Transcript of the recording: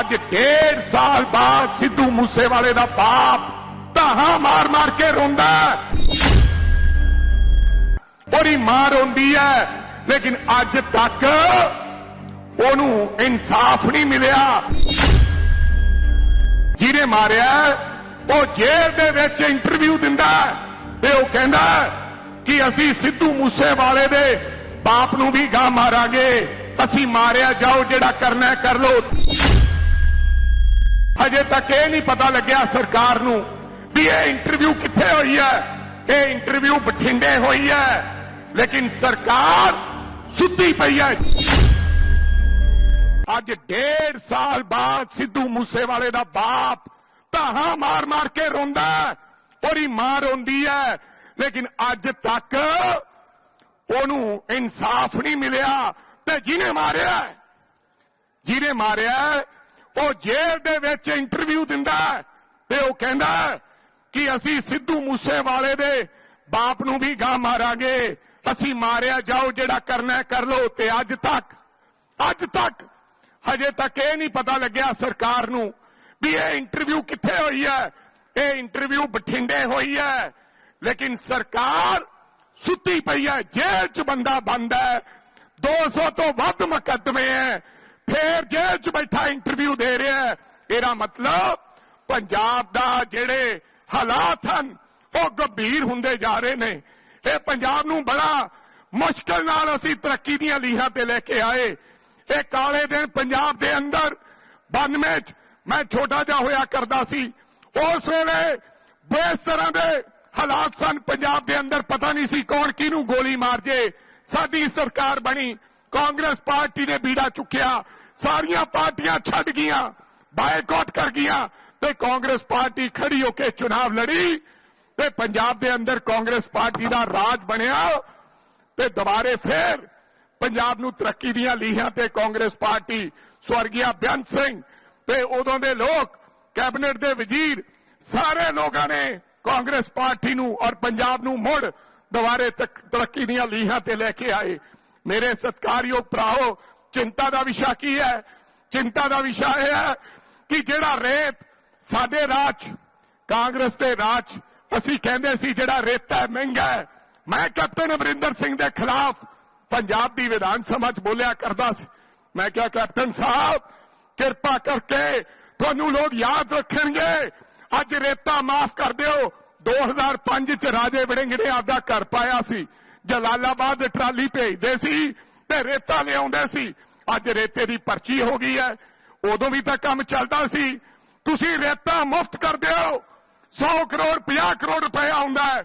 ਅੱਜ ਡੇਢ ਸਾਲ ਬਾਅਦ ਸਿੱਧੂ ਮੂਸੇਵਾਲੇ ਦਾ ਬਾਪ ਧਾਹਾਂ ਮਾਰ ਮਾਰ ਕੇ ਰੋਂਦਾ ਹੈ। ਮਾਂ ਰੋਂਦੀ ਹੈ, ਲੇਕਿਨ ਅੱਜ ਤੱਕ ਉਹਨੂੰ ਇਨਸਾਫ ਨਹੀਂ ਮਿਲਿਆ ਜਿਹਨੇ ਮਾਰਿਆ ਉਹ ਜੇਲ੍ਹ ਦੇ ਵਿੱਚ ਇੰਟਰਵਿਊ ਦਿੰਦਾ ਤੇ ਉਹ ਕਹਿੰਦਾ ਕਿ ਅਸੀਂ ਸਿੱਧੂ ਮੂਸੇਵਾਲੇ ਦੇ ਬਾਪ ਨੂੰ ਵੀ ਗਾਂ ਮਾਰਾਂਗੇ ਅਸੀਂ ਮਾਰਿਆ, ਜਾਓ ਜਿਹੜਾ ਕਰਨਾ ਕਰ ਲਓ। ਹਜੇ ਤੱਕ ਇਹ ਨਹੀਂ ਪਤਾ ਲੱਗਿਆ ਸਰਕਾਰ ਨੂੰ ਵੀ ਇਹ ਇੰਟਰਵਿਊ ਕਿੱਥੇ ਹੋਈ ਹੈ। ਇਹ ਇੰਟਰਵਿਊ ਬਠਿੰਡੇ ਹੋਈ ਹੈ। ਲੇਕਿਨ ਸਰਕਾਰ ਸੁੱਤੀ ਪਈ ਹੈ। ਅੱਜ ਡੇਢ ਸਾਲ ਬਾਅਦ ਸਿੱਧੂ ਮੂਸੇਵਾਲੇ ਦਾ ਬਾਪ ਧਾਹਾਂ ਮਾਰ ਮਾਰ ਕੇ ਰੋਂਦਾ ਉਹਦੀ ਮਾਂ ਰੋਂਦੀ ਹੈ। ਲੇਕਿਨ ਅੱਜ ਤੱਕ ਉਹਨੂੰ ਇਨਸਾਫ ਨਹੀਂ ਮਿਲਿਆ। ਤੇ ਜਿਹਨੇ ਮਾਰਿਆ ਜਿਹਨੇ ਮਾਰਿਆ, ਉਹ ਜੇਲ੍ਹ ਦੇ ਵਿੱਚ ਇੰਟਰਵਿਊ ਦਿੰਦਾ ਤੇ ਉਹ ਕਹਿੰਦਾ ਕਿ ਅਸੀਂ ਸਿੱਧੂ ਮੂਸੇਵਾਲੇ ਦੇ ਬਾਪ ਨੂੰ ਵੀ ਗਾਂ ਮਾਰਾਂਗੇ। ਅਸੀਂ ਮਾਰਿਆ, ਜਾਓ ਜਿਹੜਾ ਕਰਨਾ ਕਰ ਲੋ ਤੇ ਅੱਜ ਤੱਕ ਅੱਜ ਤੱਕ ਹਜੇ ਤੱਕ ਇਹ ਨਹੀਂ ਪਤਾ ਲੱਗਿਆ ਸਰਕਾਰ ਨੂੰ ਵੀ ਇਹ ਇੰਟਰਵਿਊ ਕਿੱਥੇ ਹੋਈ ਹੈ। ਇਹ ਇੰਟਰਵਿਊ ਬਠਿੰਡੇ ਹੋਈ ਹੈ। ਲੇਕਿਨ ਸਰਕਾਰ ਸੁੱਤੀ ਪਈ ਹੈ, ਜੇਲ੍ਹ 'ਚ ਬੰਦਾ ਬੰਦ ਹੈ। 200 ਤੋਂ ਵੱਧ ਮੁਕੱਦਮੇ ਹੈ ਫੇਰ ਜੇਲ੍ਹ 'ਚ ਬੈਠਾ ਇੰਟਰਵਿਊ ਦੇ ਰਿਹਾ ਹੈ ਇਹਦਾ ਮਤਲਬ ਪੰਜਾਬ ਦਾ ਜਿਹੜੇ ਹਾਲਾਤ ਹਨ, ਉਹ ਗੰਭੀਰ ਹੁੰਦੇ ਜਾ ਰਹੇ ਨੇ। ਇਹ ਪੰਜਾਬ ਨੂੰ ਬੜਾ ਮੁਸ਼ਕਲ ਨਾਲ ਅਸੀਂ ਤਰੱਕੀ ਦੀਆਂ ਲੀਹਾਂ ਤੇ ਲੈ ਕੇ ਆਏ। ਇਹ ਕਾਲੇ ਦਿਨ ਪੰਜਾਬ ਦੇ ਅੰਦਰ 92 ਚ ਮੈਂ ਛੋਟਾ ਜਿਹਾ ਹੋਇਆ ਕਰਦਾ ਸੀ। ਉਸ ਵੇਲੇ ਬੇਸ ਤਰ੍ਹਾਂ ਦੇ ਹਾਲਾਤ ਸਨ। ਪੰਜਾਬ ਦੇ ਅੰਦਰ ਪਤਾ ਨਹੀਂ ਸੀ ਕੌਣ ਕਿਹਨੂੰ ਗੋਲੀ ਮਾਰ ਜੇ। ਸਾਡੀ ਸਰਕਾਰ ਬਣੀ, ਕਾਂਗਰਸ ਪਾਰਟੀ ਨੇ ਬੀੜਾ ਚੁੱਕਿਆ, ਸਾਰੀਆਂ ਪਾਰਟੀਆਂ ਛੱਡ ਗਈਆਂ, ਬਾਈਕਾਟ ਕਰ ਗਈਆਂ, ਤੇ ਕਾਂਗਰਸ ਪਾਰਟੀ ਖੜੀ ਹੋ ਕੇ ਚੁਣਾਵ ਲੜੀ, ਤੇ ਪੰਜਾਬ ਦੇ ਅੰਦਰ ਕਾਂਗਰਸ ਪਾਰਟੀ ਦਾ ਰਾਜ ਬਣਿਆ, ਤੇ ਦੁਬਾਰੇ ਫੇਰ ਪੰਜਾਬ ਨੂੰ ਤਰੱਕੀ ਦੀਆਂ ਲੀਹਾਂ ਤੇ ਕਾਂਗਰਸ ਪਾਰਟੀ ਸਵਰਗੀਆ ਬੇਅੰਤ ਸਿੰਘ ਤੇ ਉਦੋਂ ਦੇ ਲੋਕ, ਕੈਬਨਿਟ ਦੇ ਵਜ਼ੀਰ, ਸਾਰੇ ਲੋਕਾਂ ਨੇ ਕਾਂਗਰਸ ਪਾਰਟੀ ਨੂੰ ਔਰ ਪੰਜਾਬ ਨੂੰ ਮੁੜ ਦੁਬਾਰੇ ਤੱਕ ਤਰੱਕੀ ਦੀਆਂ ਲੀਹਾਂ ਤੇ ਲੈ ਕੇ ਆਏ। ਮੇਰੇ ਸਤਿਕਾਰਯੋਗ ਭਰਾਓ ਚਿੰਤਾ ਦਾ ਵਿਸ਼ਾ ਕੀ ਹੈ? ਚਿੰਤਾ ਦਾ ਵਿਸ਼ਾ ਇਹ ਹੈ ਕਿ ਜਿਹੜਾ ਰੇਤ ਸਾਡੇ ਰਾਜ, ਕਾਂਗਰਸ ਦੇ ਰਾਜ, ਅਸੀਂ ਕਹਿੰਦੇ ਸੀ ਜਿਹੜਾ ਰੇਤਾ ਮਹਿੰਗਾ ਹੈ। ਮੈਂ ਕੈਪਟਨ ਅਮਰਿੰਦਰ ਸਿੰਘ ਦੇ ਖਿਲਾਫ ਪੰਜਾਬ ਦੀ ਵਿਧਾਨ ਸਭਾ 'ਚ ਬੋਲਿਆ ਕਰਦਾ ਸੀ। ਮੈਂ ਕਿਹਾ, ਕੈਪਟਨ ਸਾਹਿਬ, ਕਿਰਪਾ ਕਰਕੇ ਤੁਹਾਨੂੰ ਲੋਕ ਯਾਦ ਰੱਖਣਗੇ। ਅੱਜ ਰੇਤਾ ਮਾਫ ਕਰ ਦਿਓ 2005 ਚ ਰਾਜੇ ਵੜਿੰਗ ਨੇ ਆਪਦਾ ਘਰ ਪਾਇਆ ਸੀ। ਜਲਾਲਾਬਾਦ ਟਰਾਲੀ ਭੇਜਦੇ ਸੀ ਤੇ ਰੇਤਾ ਲਿਆਉਂਦੇ ਸੀ। ਅੱਜ ਰੇਤੇ ਦੀ ਪਰਚੀ ਹੋ ਗਈ ਹੈ। ਉਦੋਂ ਵੀ ਤਾਂ ਕੰਮ ਚੱਲਦਾ ਸੀ। ਤੁਸੀਂ ਰੇਤਾ ਮੁਫਤ ਕਰਦੇ ਹੋ 100 ਕਰੋੜ 50 ਕਰੋੜ ਰੁਪਏ ਆਉਂਦਾ ਹੈ।